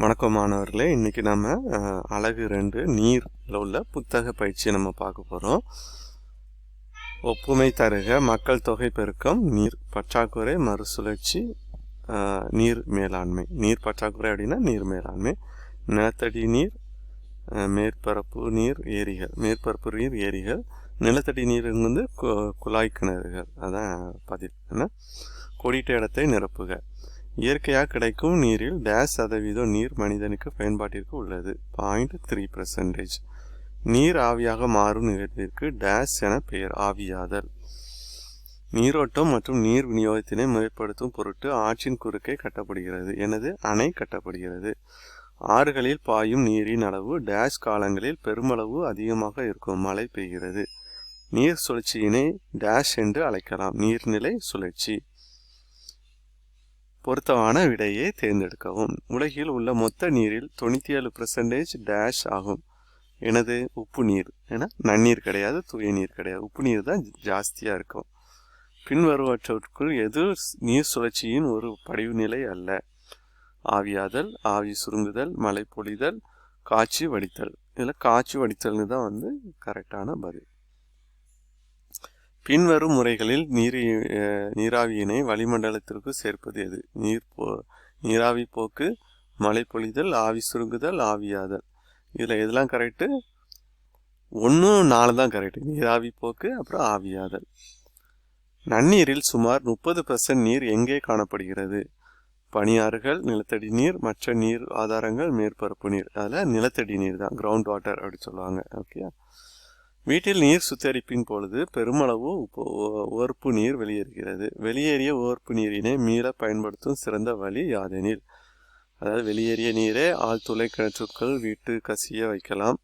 வணக்கம் மாணவர்களே. இன்றைக்கி நம்ம அழகு ரெண்டு நீரில் உள்ள புத்தக பயிற்சியை நம்ம பார்க்க போகிறோம் ஒப்புமை தருக மக்கள் தொகை பெருக்கம் நீர் பற்றாக்குறை மறுசுழற்சி நீர் மேலாண்மை. நீர் பற்றாக்குறை அப்படின்னா நீர் மேலாண்மை. நிலத்தடி நீர் மேற்பரப்பு நீர் ஏரிகள் மேற்பரப்பு நீர் ஏரிகள். நிலத்தடி நீர் வந்து கு- குழாய் கிணறுகள். அதான் பதில். என்ன? கொடிட்ட இடத்தை நிரப்புக. இயற்கையாக கிடைக்கும் நீரில் டேஷ் சதவீதம் நீர் மனிதனுக்கு பயன்பாட்டிற்கு உள்ளது. பாயிண்ட் த்ரீ பர்சன்டேஜ் நீர் ஆவியாக மாறும் நிகழ்விற்கு டேஷ் என பெயர் ஆவியாதல். நீரோட்டம் மற்றும் நீர் விநியோகத்தினை முறைப்படுத்தும் பொருட்டு ஆற்றின் குறுக்கே கட்டப்படுகிறது. எனது அணை கட்டப்படுகிறது. ஆறுகளில் பாயும் நீரின் அளவு டேஷ் காலங்களில் பெருமளவு அதிகமாக இருக்கும். மழை பெய்கிறது. நீர் சுழற்சியினை டேஷ் என்று அழைக்கலாம். நீர்நிலை சுழற்சி. பொருத்தமான விடையை தேர்ந்தெடுக்கவும். உலகில் உள்ள மொத்த நீரில் தொண்ணூற்றி ஏழு பர்சன்டேஜ் டேஷ் ஆகும். எனது உப்பு நீர் ஏன்னா நன்னீர் கிடையாது தூய நீர் கிடையாது. உப்பு நீர் தான் ஜாஸ்தியாக இருக்கும். பின்வருவற்றவற்றுக்குள் எது நீர் சுழற்சியின் ஒரு படிவு நிலை அல்ல. ஆவியாதல் ஆவி சுருங்குதல் மழை பொழிதல் காய்ச்சி வடித்தல். இதில் காய்ச்சி வடித்தல்னு தான் வந்து கரெக்டான பதில். பின்வரும் முறைகளில் நீர் நீராவியினை வளிமண்டலத்திற்கு சேர்ப்பது எது? நீர் போ நீராவி போக்கு மழை பொழிதல் ஆவி சுருங்குதல் ஆவியாதல். இதில் எதெல்லாம் கரெக்டு ஒன்றும் நாலு தான் கரெக்டு நீராவி போக்கு அப்புறம் ஆவியாதல். நன்னீரில் சுமார் முப்பது பர்சன்ட் நீர் எங்கே காணப்படுகிறது? பனியாறுகள் நிலத்தடி நீர் மற்ற நீர் ஆதாரங்கள் மேற்பரப்பு நீர். அதில் நிலத்தடி நீர் தான் கிரவுண்ட் வாட்டர் அப்படி சொல்லுவாங்க ஓகே வீட்டில் நீர் சுத்தரிப்பின் பொழுது பெருமளவு உப்பு- உவர்ப்பு நீர் வெளியேறுகிறது. வெளியேறிய உவர்ப்பு நீரினை மீள பயன்படுத்தும் சிறந்த வழி யாதெனில்? அதாவது வெளியேறிய நீரை ஆழ்துளை கிணற்றுக்கள் வீட்டு கசிய வைக்கலாம்.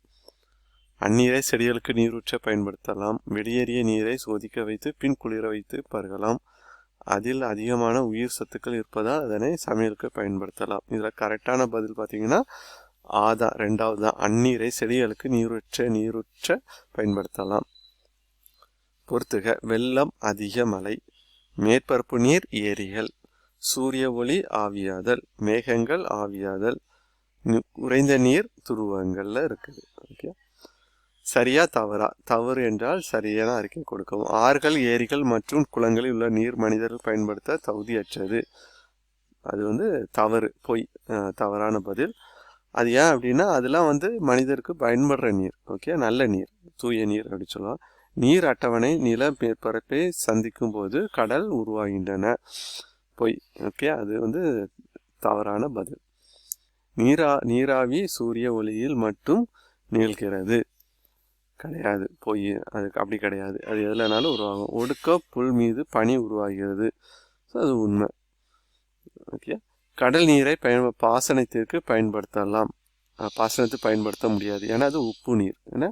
அந்நீரை செடிகளுக்கு நீரூற்ற பயன்படுத்தலாம். வெளியேறிய நீரை சோதிக்க வைத்து பின் குளிர வைத்து பருகலாம். அதில் அதிகமான உயிர் சத்துக்கள் இருப்பதால் அதனை சமையலுக்கு பயன்படுத்தலாம். இதில் கரெக்டான பதில் பார்த்தீங்கன்னா ஆதா ரெண்டாவது. அந்நீரை செடிகளுக்கு நீருற்ற நீருற்ற பயன்படுத்தலாம். பொறுத்துக வெள்ளம் அதிக மழை. மேற்பரப்பு நீர் ஏரிகள். சூரிய ஒளி ஆவியாதல். மேகங்கள் ஆவியாதல். குறைந்த நீர் துருவங்களில் இருக்குது. ஓகே. சரியா தவறா? தவறு என்றால் சரியான அறிக்கை கொடுக்கவும். ஆறுகள் ஏரிகள் மற்றும் குளங்களில் உள்ள நீர் மனிதர்கள் பயன்படுத்த தகுதியற்றது. அது வந்து தவறு. பொய் தவறான பதில். அது ஏன் அப்படின்னா அதெல்லாம் வந்து மனிதருக்கு பயன்படுற நீர் ஓகே நல்ல நீர் தூய நீர் அப்படின்னு சொல்லலாம் நீர் அட்டவணை நில மேற்பரப்பை சந்திக்கும் போது கடல் உருவாகின்றன. பொய் ஓகே அது வந்து தவறான பதில். நீரா நீராவி சூரிய ஒளியில் மட்டும் நிகழ்கிறது. கிடையாது பொய் அது அப்படி கிடையாது. அது எதுலனாலும் உருவாகும். ஒடுக்க புல் மீது பனி உருவாகிறது. ஸோ அது உண்மை ஓகே கடல் நீரை பயன் பாசனத்திற்கு பயன்படுத்தலாம். பாசனத்தை பயன்படுத்த முடியாது. ஏன்னா அது உப்பு நீர். ஏன்னா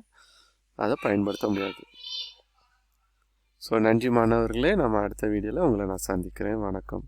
அதை பயன்படுத்த முடியாது. ஸோ நன்றி மாணவர்களே. நம்ம அடுத்த வீடியோவில் உங்களை நான் சந்திக்கிறேன். வணக்கம்.